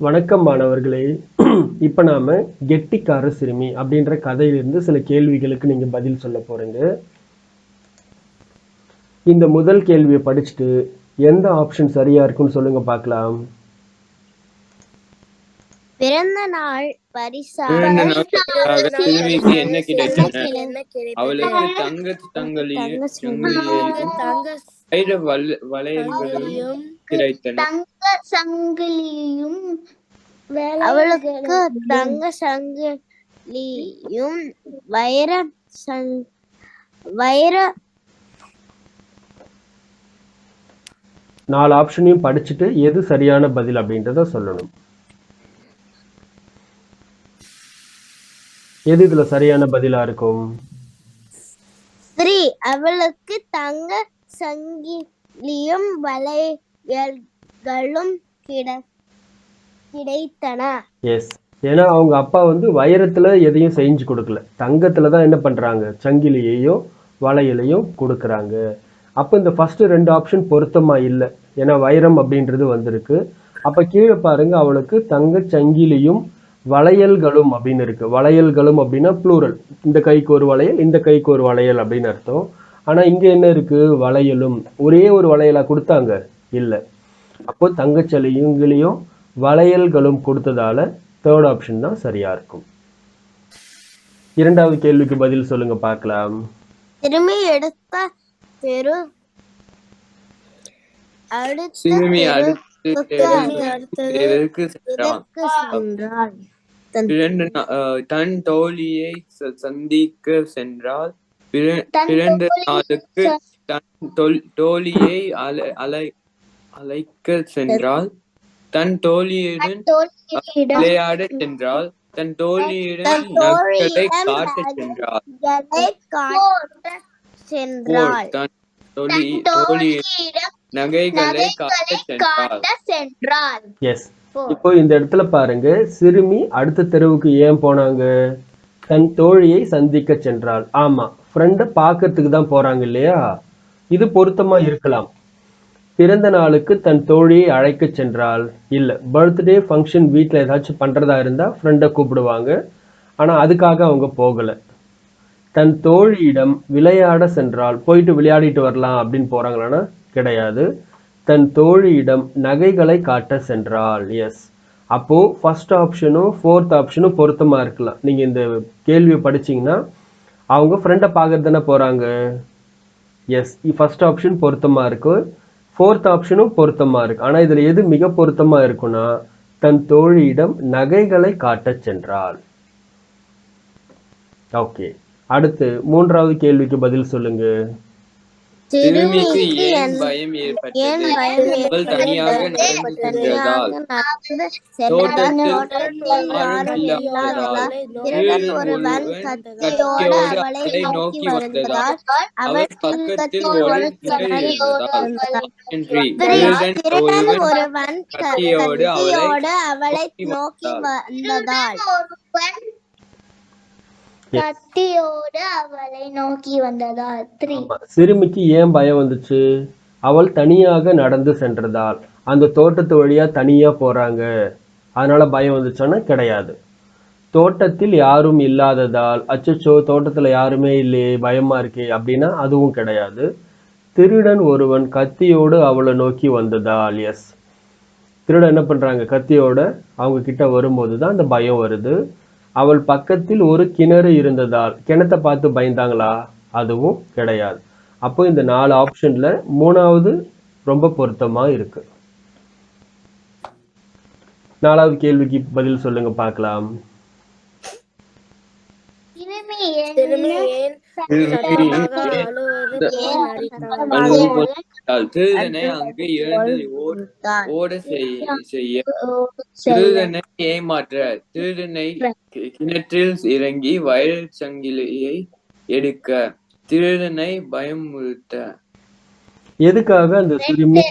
வணக்கம் மாணவர்களே. இப்போ நாம கெட்டிக்கார சிறுமி அப்படின்ற கதையிலிருந்து சில கேள்விகளுக்கு நீங்க பதில் சொல்ல போறீங்க. இந்த முதல் கேள்வியை படிச்சுட்டு எந்த ஆப்ஷன் சரியா இருக்குன்னு சொல்லுங்க பார்க்கலாம். பிறந்த நாள் பரிசாக வைர கிடைத்தன. தங்க சங்கிலியும் அவளுக்கு தங்க சங்கிலியும் வைர சங் வைர நாலு ஆப்ஷனையும் படிச்சுட்டு எது சரியான பதில் அப்படின்றத சொல்லணும். எது இதுல சரியான பதிலா இருக்கும்? அவளுக்கு தங்க சங்கிலியும் வளையல்களும் கிட கிடைத்தன. எஸ் ஏன்னா அவங்க அப்பா வந்து வைரத்துல எதையும் செஞ்சு கொடுக்கல. தங்கத்துல தான் என்ன பண்றாங்க? சங்கிலியையும் வளையலையும் கொடுக்குறாங்க. அப்போ இந்த ஃபர்ஸ்ட் ரெண்டு ஆப்ஷன் பொருத்தமா இல்லை. ஏன்னா வைரம் அப்படின்றது வந்திருக்கு. அப்ப கீழே பாருங்க அவளுக்கு தங்க சங்கிலியும் வளையல்களும் அப்படின்னு இருக்கு. வளையல்களும் அப்படின்னா ப்ளூரல் இந்த கைக்கு ஒரு வளையல் இந்த கைக்கு ஒரு வளையல் அப்படின்னு அர்த்தம். ஆனா இங்க என்ன இருக்கு? வளையலும். ஒரே ஒரு வளையலா கொடுத்தாங்க? இல்ல. அப்போ தங்கச்சலியுங்களையும் வளையல்களும் கொடுத்ததால தேர்ட் ஆப்ஷன் தான் சரியா இருக்கும். இரண்டாவது கேள்விக்கு பதில் சொல்லுங்க பார்க்கலாம். திரும்பி எடுத்த சென்றாள் தன் தோழியை ச- சந்திக்க சென்றால் பிறந்த நாளுக்கு தன் தோல்- தோழியை அலை அலை அழைக்க சென்றால் தன் தோழியுடன் விளையாட சென்றால் தன் தோழியுடன் தோழியிடம் காட்டச் சென்றால். காட்ட சென்றாள் தன் தோழி தோழியிடம் நகைகளை காட்ட சென்றாள் எஸ் இப்போ இந்த இடத்துல பாருங்க சிறுமி அடுத்த தெருவுக்கு ஏன் போனாங்க? தன் தோழியை சந்திக்க சென்றாள். ஆமா ஃப்ரெண்டை பார்க்கறதுக்கு தான் போறாங்க இல்லையா? இது பொருத்தமா இருக்கலாம். பிறந்த நாளுக்கு தன் தோழியை அழைக்க சென்றால் இல்லை பர்த்டே ஃபங்க்ஷன் வீட்டில் ஏதாச்சும் பண்ணுறதா இருந்தால் ஃப்ரெண்டை கூப்பிடுவாங்க. ஆனால் அதுக்காக அவங்க போகலை. தன் தோழியிடம் விளையாட சென்றால் போயிட்டு விளையாடிட்டு வரலாம் அப்படின்னு போறாங்களான்னா கிடையாது. தன் தோழியிடம் நகைகளை காட்ட சென்றாள். எஸ் அப்போது ஃபஸ்ட் ஆப்ஷனும் ஃபோர்த் ஆப்ஷனும் பொருத்தமாக இருக்கலாம். நீங்கள் இந்த கேள்வியை படிச்சிங்கன்னா அவங்க ஃப்ரெண்டை பார்க்கறது தானே போகிறாங்க எஸ் ஃபஸ்ட் ஆப்ஷன் பொருத்தமாக இருக்கு. ஃபோர்த் ஆப்ஷனும் பொருத்தமாக இருக்குது ஆனால் இதில் எது மிக பொருத்தமாக இருக்குன்னா தன் தோழியிடம் நகைகளை காட்டச் சென்றாள். ஓகே அடுத்து மூன்றாவது கேள்விக்கு பதில் சொல்லுங்கள் சிறுமிக்கு ஏன் பயம் ஏற்பட்டது. அவள் தனியாக நடந்து சென்றதால் அவளை நோக்கி வந்ததால் அவள் பக்கத்தில் ஒரு ஒருவன் கத்தியோடு அவளை நோக்கி வந்ததால். கத்தியோடு அவளை நோக்கி வந்ததால். சிறுமிக்கு ஏன் பயம் வந்துச்சு? அவள் தனியாக நடந்து சென்றதால். அந்த தோட்டத்து வழியா தனியா போறாங்க. அதனால பயம் வந்துச்சான்னா கிடையாது. தோட்டத்தில் யாரும் இல்லாததால் அச்சச்சோ தோட்டத்துல யாருமே இல்லையே பயமா இருக்கே அப்படின்னா அதுவும் கிடையாது. திருடன் ஒருவன் கத்தியோடு அவளை நோக்கி வந்ததால் எஸ் திருடன் என்ன பண்றாங்க? கத்தியோட அவங்க கிட்ட வரும்போது தான் அந்த பயம் வருது. அவள் பக்கத்தில் ஒரு கிணறு இருந்ததால் கிணத்தை பார்த்து பயந்தாங்களா? அதுவும் கிடையாது. அப்போ இந்த நாலு ஆப்ஷன்ல மூணாவது ரொம்ப பொருத்தமா இருக்கு. நாலாவது கேள்விக்கு பதில் சொல்லுங்க பார்க்கலாம் சிறுமி திரும்பி ஏன் சிறுமி அழுவது ஏன் நடித்தாள்? அழுது கொண்டாள். திருடனை அங்கு ஓட செய்ய திருடனை ஏமாற்ற திருடனை கி- கிணற்றில் இறங்கி வயல் சங்கிலியை எடுக்க திருடனை பயமுறுத்த. எதுக்காக அந்த சிறுமி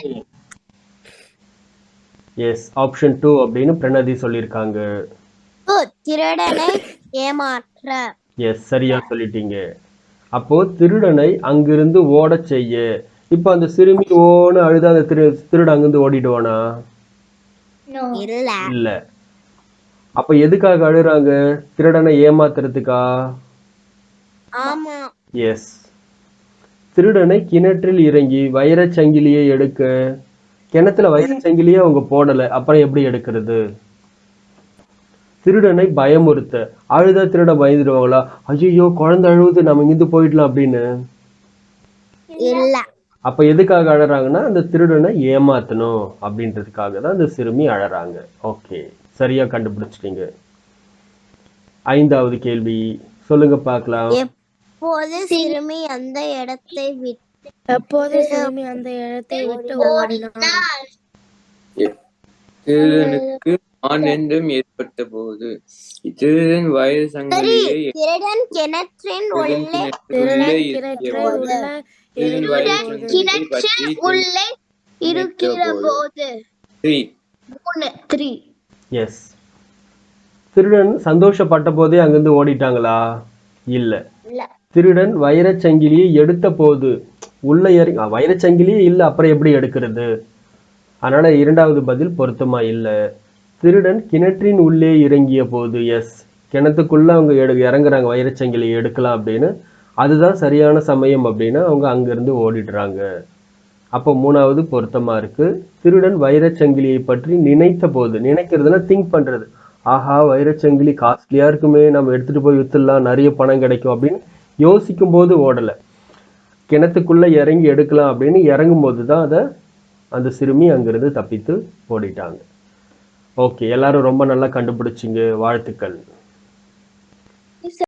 எஸ் ஆப்ஷன் டூ அப்படின்னு பிரணதி சொல்லியிருக்காங்க. திருடனை ஏமாற்ற. எஸ் சரியா சொல்லிட்டீங்க. அப்போ திருடனை அங்கிருந்து ஓடச் செய்ய. இப்போ அந்த சிறுமி ஓன்னு அழுத அந்த திரு திருடன் அங்கிருந்து ஓடிடுவானா? No. இல்ல. இல்ல. அப்ப எதுக்காக அழுறாங்க? திருடனை ஏமாத்துறதுக்கா? ஆமா. எஸ் திருடனை கிணற்றில் இறங்கி வைரச் சங்கிலியை எடுக்க. கிணத்துல வைரச் சங்கிலியை அவங்க போடல. அப்புறம் எப்படி எடுக்கிறது? திருடனை பயமுறுத்த. அழுதா திருடன் பயந்துடுவாங்களா? ஐயோ குழந்தை அழுவுது நம்ம இங்கிருந்து போயிடலாம் அப்படின்னு. இல்ல. அப்ப எதுக்காக அழறாங்கன்னா அந்த திருடனை ஏமாத்தணும் அப்படின்றதுக்காக தான் அந்த சிறுமி அழறாங்க. ஓகே. சரியா கண்டுபிடிச்சிட்டீங்க. ஐந்தாவது கேள்வி. சொல்லுங்க பார்க்கலாம். எப்போது சிறுமி அந்த இடத்தை விட்டு எப்போது சிறுமி அந்த இடத்தை விட்டு ஓடினார் திருடனுக்கு ஆனந்தம் ஏற்பட்ட போது திருடன் வயது திருடன் சந்தோஷப்பட்ட போதே அங்கிருந்து ஓடிட்டாங்களா? இல்ல. இல்ல. திருடன் வைரச் சங்கிலியை எடுத்த போது உள்ள இறங்கி அஹ், வைரச் சங்கிலியே இல்ல அப்புறம் எப்படி எடுக்கிறது? அதனால இரண்டாவது பதில் பொருத்தமா இல்ல. திருடன் கிணற்றின் உள்ளே இறங்கிய போது எஸ் கிணத்துக்குள்ளே அவங்க எடு இறங்குறாங்க வைரச்சங்கிலி எடுக்கலாம் அப்படின்னு. அதுதான் சரியான சமயம் அப்படின்னு அவங்க அங்கேருந்து ஓடிடுறாங்க. அப்போ மூணாவது பொருத்தமாக இருக்குது திருடன் வைரச்சங்கிலியை பற்றி நினைத்த போது நினைக்கிறதுனா திங்க் பண்ணுறது ஆஹா வைரச்சங்கிலி காஸ்ட்லியா இருக்குமே நம்ம எடுத்துகிட்டு போய் விற்றுலாம் நிறைய பணம் கிடைக்கும் அப்படின்னு யோசிக்கும் போது ஓடலை. கிணத்துக்குள்ளே இறங்கி எடுக்கலாம் அப்படின்னு இறங்கும்போது தான் அதை அந்த சிறுமி அங்கேருந்து தப்பித்து ஓடிட்டாங்க. ஓகே எல்லாரும் ரொம்ப நல்லா கண்டுபிடிச்சிங்க. வாழ்த்துக்கள்.